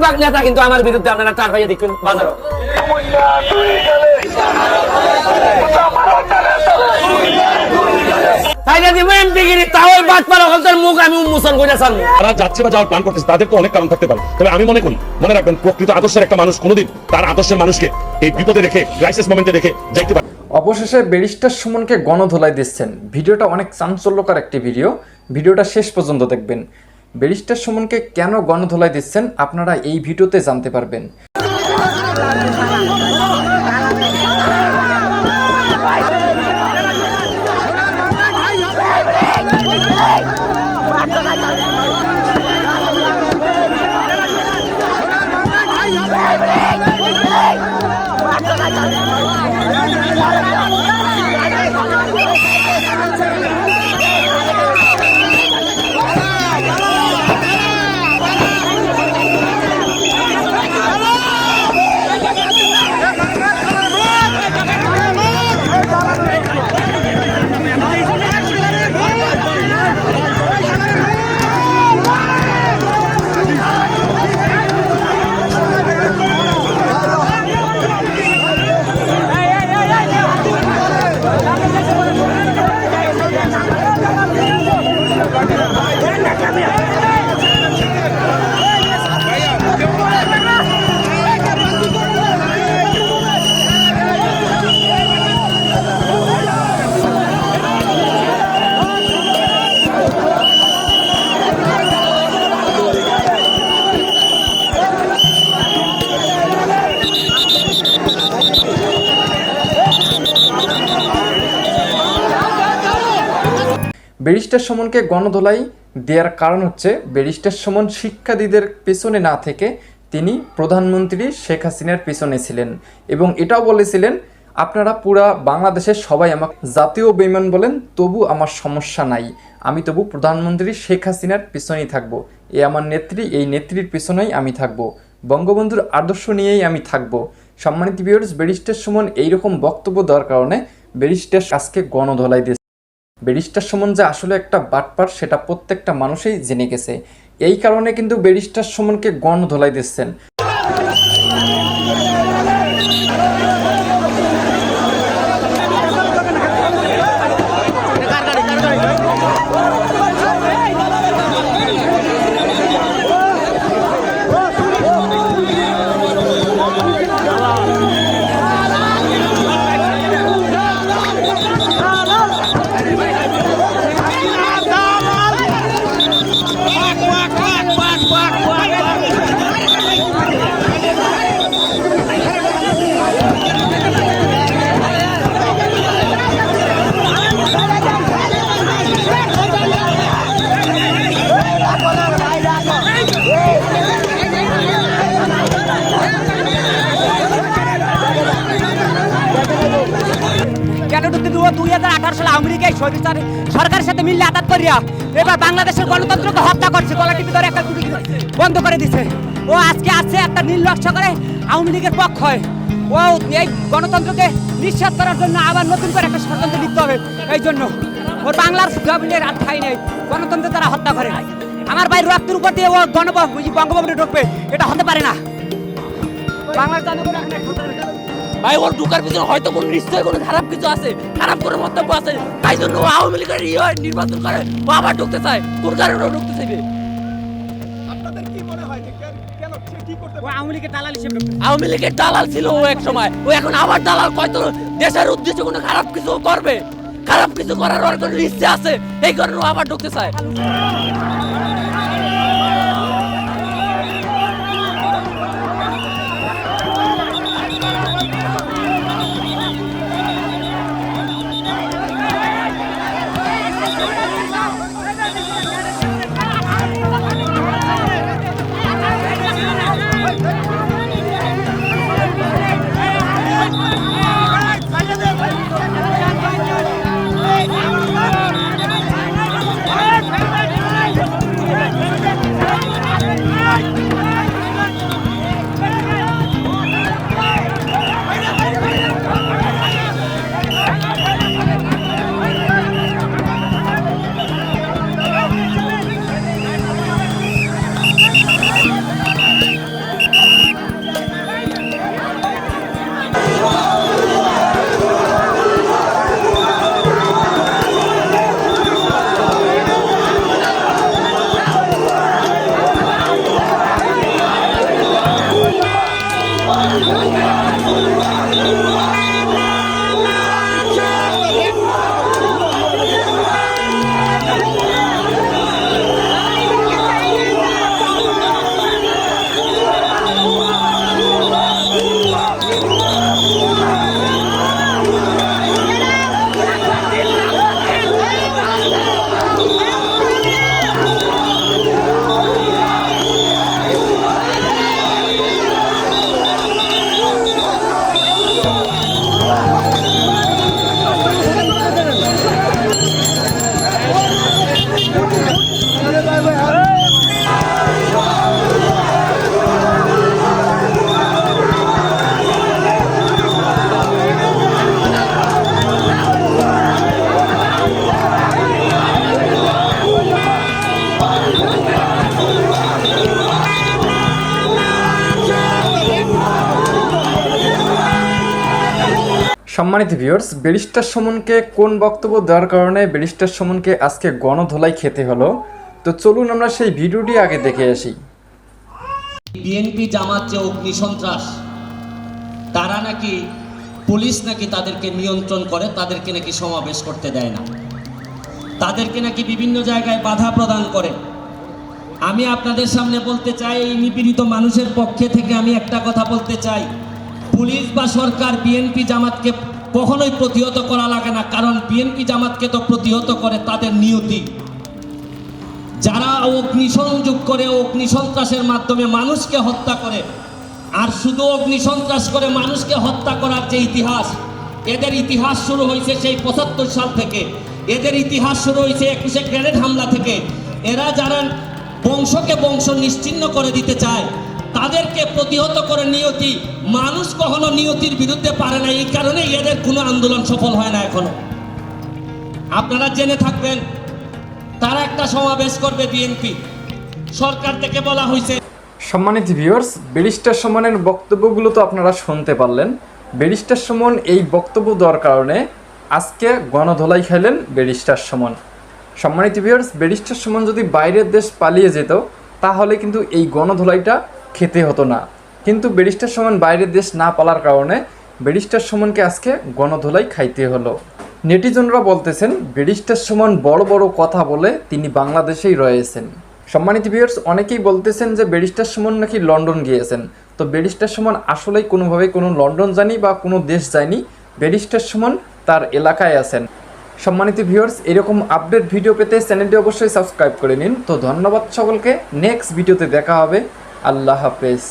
বেশিরভাগ নেতা কিন্তু আমার বিরুদ্ধে আপনারা টার পাইয়ে দেখবেন বাজারও। আমি উন্মোচন করে সামনে তারা যাচ্ছে বা যাওয়ার প্ল্যান করতেছে তাদের তো অনেক কারণ থাকতে পারে। তবে আমি মনে করি মনে রাখবেন প্রকৃত আদর্শের একটা মানুষ কোনোদিন তার আদর্শের মানুষকে এই বিপদে রেখে ক্রাইসিস মোমেন্টে রেখে যাইতে পারে। অবশেষে ব্যারিস্টার সুমনকে গণধোলাই দিচ্ছেন। ভিডিওটা অনেক চাঞ্চল্যকর একটি ভিডিও। ভিডিওটা শেষ পর্যন্ত দেখবেন। ব্যারিস্টার সুমনকে কেন গণধোলাই দিচ্ছেন আপনারা এই ভিডিওতে জানতে পারবেন। ব্যারিস্টার সুমনকে গণধোলাই দেওয়ার কারণ হচ্ছে ব্যারিস্টার সুমন শিক্ষার্থীদের পেছনে না থেকে তিনি প্রধানমন্ত্রী শেখ হাসিনার পেছনে ছিলেন এবং এটাও বলেছিলেন, আপনারা পুরা বাংলাদেশের সবাই আমাকে জাতীয় বেমান বলেন, তবু আমার সমস্যা নাই। আমি তবু প্রধানমন্ত্রী শেখ হাসিনার পেছনেই থাকব। এ আমার নেত্রী, এই নেত্রীর পেছনেই আমি থাকব। বঙ্গবন্ধুর আদর্শ নিয়েই আমি থাকব। সম্মানিত ভিউয়ার্স ব্যারিস্টার সুমন এইরকম বক্তব্য দেওয়ার কারণে ব্যারিস্টার আজকে গণধলাই দিয়েছে। ব্যারিস্টার সুমন যে আসলে একটা বাটপার, সেটা প্রত্যেকটা মানুষই জেনে গেছে। এই কারণে কিন্তু ব্যারিস্টার সমনকে গণ ধোলাই দিচ্ছেন। আঠারো সালে আমেরিকায় সরকার সরকারের সাথে মিললে আঘাত করিয়া এবার বাংলাদেশের গণতন্ত্রকে হত্যা করছে, গলা টিপি ধরে একটা বন্ধ করে দিছে। ও আজকে আসছে একটা নির্লক্ষ্য করে আওয়ামী লীগের পক্ষ ও এই গণতন্ত্রকে নিঃশ্বাস করার জন্য আবার নতুন করে একটা ষড়যন্ত্র লিখতে হবে। এই জন্য ওর বাংলার জমিনের আর ঠাই নেই। গণতন্ত্র তারা হত্যা করে। আমার ভাই রক্তের উপর দিয়ে ও গণ বঙ্গভবনে ঢুকবে। এটা হতে পারে না। বাংলার জনগণ ভাই ওর ঢুকার পিছনে হয়তো কোনো নিশ্চয়ই কোনো খারাপ কিছু আছে খারাপ কোনো মন্তব্য আছে তাই জন্য ও আওয়ামী লীগের ইয়ে হয়, নির্বাচন করে ও আবার ঢুকতে চায় কোন কারণে ও ঢুকতে চাইবে? ও আওয়ামী লীগের দালাল ছিল ও এক সময় ও এখন আবার দালাল হয়তো দেশের উদ্দেশ্যে কোনো খারাপ কিছু ও করবে। খারাপ কিছু করার ওর কোনো ইচ্ছে আছে এই কারণে ও আবার ঢুকতে চায়। Thank you. সম্মানিত ভিউয়ার্স ব্যারিস্টার সুমনকে কোন বক্তব্য দেওয়ার কারণে ব্যারিস্টার সুমনকে আজকে গণধোলাই খেতে হলো? তো চলুন আমরা সেই ভিডিওটি আগে দেখে আসি। বিএনপি জামাত যে অগ্নি সন্ত্রাস, তারা নাকি পুলিশ নাকি তাদেরকে নিয়ন্ত্রণ করে, তাদেরকে নাকি সমাবেশ করতে দেয় না। তাদেরকে নাকি বিভিন্ন জায়গায় বাধা প্রদান করে। আমি আপনাদের সামনে বলতে চাই, এই নিপীড়িত মানুষের পক্ষে থেকে আমি একটা কথা বলতে চাই। পুলিশ বা সরকার বিএনপি জামাতকে কখনোই প্রতিহত করা লাগে না, কারণ বিএনপি জামাতকে তো প্রতিহত করে তাদের নিয়তি। যারা অগ্নিসংযোগ করে অগ্নিসন্ত্রাসের মাধ্যমে মানুষকে হত্যা করে, আর শুধু অগ্নিসন্ত্রাস করে মানুষকে হত্যা করার যে ইতিহাস, এদের ইতিহাস শুরু হয়েছে সেই পঁচাত্তর সাল থেকে। এদের ইতিহাস শুরু হয়েছে একুশে গ্রেনেড হামলা থেকে। এরা যারা বংশকে বংশ নিশ্চিহ্ন করে দিতে চায় তাদেরকে প্রতিহত করে নিয়তি, মানুষ কখনো নিয়তির বিরুদ্ধে পারে না। এই কারণে এদের কোনো আন্দোলন সফল হয় না এখনও। আপনারা জেনে থাকবেন, তারা একটা সমাবেশ করবে বিএনপি। সরকার থেকে বলা হয়েছে সম্মানিত ভিউয়ার্স ব্যারিস্টার সুমনের বক্তব্যগুলো তো আপনারা শুনতে পারলেন। ব্যারিস্টার সুমন এই বক্তব্য দেওয়ার কারণে আজকে গণধোলাই খেলেন ব্যারিস্টার সুমন। সম্মানিত ভিউয়ার্স ব্যারিস্টার সুমন যদি বাইরের দেশ পালিয়ে যেত, তাহলে কিন্তু এই গণধোলাইটা খেতে হতো না। কিন্তু ব্যারিস্টার সুমন বাইরের দেশ না পালার কারণে ব্যারিস্টার সুমনকে আজকে গণধোলাই খাইতে হলো। নেটিজনরা বলতেছেন, ব্যারিস্টার সুমন বড় বড় কথা বলে তিনি বাংলাদেশেই রয়েছেন। সম্মানিত ভিউয়ার্স অনেকেই বলতেছেন যে ব্যারিস্টার সুমন নাকি লন্ডন গিয়েছেন। তো ব্যারিস্টার সুমন আসলেই কোনোভাবে কোনো লন্ডন যায়নি বা কোনো দেশ যায়নি। ব্যারিস্টার সুমন তার এলাকায় আছেন। সম্মানিত ভিউয়ার্স এরকম আপডেট ভিডিও পেতে চ্যানেলটি অবশ্যই সাবস্ক্রাইব করে নিন। তো ধন্যবাদ সকলকে। নেক্সট ভিডিওতে দেখা হবে। আল্লাহ হাফেজ।